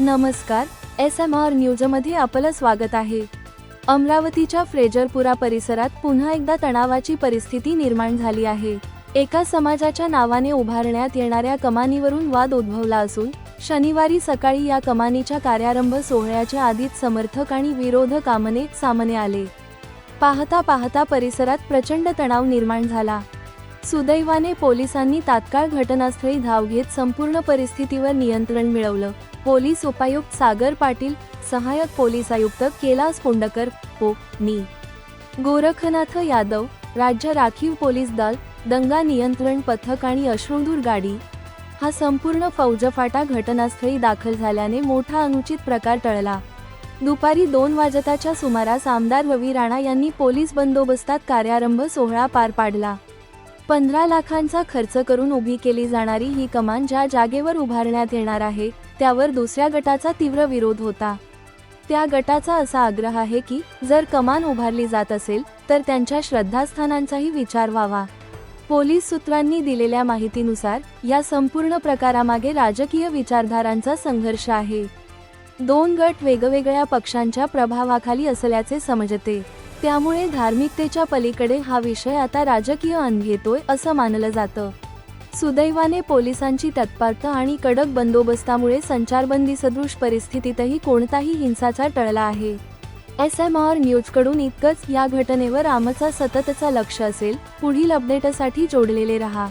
नमस्कार S M R न्यूजमध्ये आपलं स्वागत आहे. अमरावतीच्या फ्रेजरपुरा परिसरात पुन्हा एकदा तणावाची परिस्थिती निर्माण झाली आहे. एका समाजाच्या नावाने उभारण्यात येणाऱ्या कमानीवरून वाद उद्भवला असून शनिवारी सकाळी या कमानीच्या कार्यारंभ सोहळ्याच्या आधीच समर्थक आणि विरोधक आमने सामने आले. पाहता पाहता परिसरात प्रचंड तणाव निर्माण झाला. सुदैवाने पोलिसांनी तात्काळ घटनास्थळी धाव घेत संपूर्ण परिस्थितीवर नियंत्रण मिळवलं. पोलीस उपायुक्त सागर पाटील सहाय्यक पोलीस आयुक्त कैलास कोंडकर पो. नी. गोरखनाथ यादव राज्य राखीव पोलीस दल दंगा नियंत्रण पथक आणि अश्रुधूर गाडी. हा संपूर्ण फौजफाटा घटनास्थळी दाखल झाल्याने मोठा अनुचित प्रकार टळला. दुपारी दोन वाजताच्या सुमारास आमदार रवी राणा यांनी पोलीस बंदोबस्तात कार्यारंभ सोहळा पार पाडला. पंधरा लाखांचा खर्च करून उभी केली जाणारी ही कमान ज्या जागेवर उभारण्यात येणार आहे त्यावर दुसऱ्या गटाचा तीव्र विरोध होता. त्या गटाचा असा आग्रह आहे की जर कमान उभारली जात असेल तर त्यांच्या श्रद्धास्थानांचाही विचार व्हावा. पोलीस सूत्रांनी दिलेल्या माहितीनुसार या संपूर्ण प्रकारामागे राजकीय विचारधारांचा संघर्ष आहे. दोन गट वेगवेगळ्या पक्षांच्या प्रभावाखाली असल्याचे समजते. त्यामुळे धार्मिकतेच्या पलीकडे हा विषय आता राजकीय अन घेतोय असं मानलं जातं. सुदैवाने पोलिसांची तत्परता आणि कडक बंदोबस्तामुळे संचारबंदी सदृश परिस्थितीतही कोणताही हिंसाचार टळला आहे. एस एम आर न्यूजकडून इतकंच या घटनेवर आमचा सततचा लक्ष असेल पुढील अपडेटसाठी जोडलेले रहा.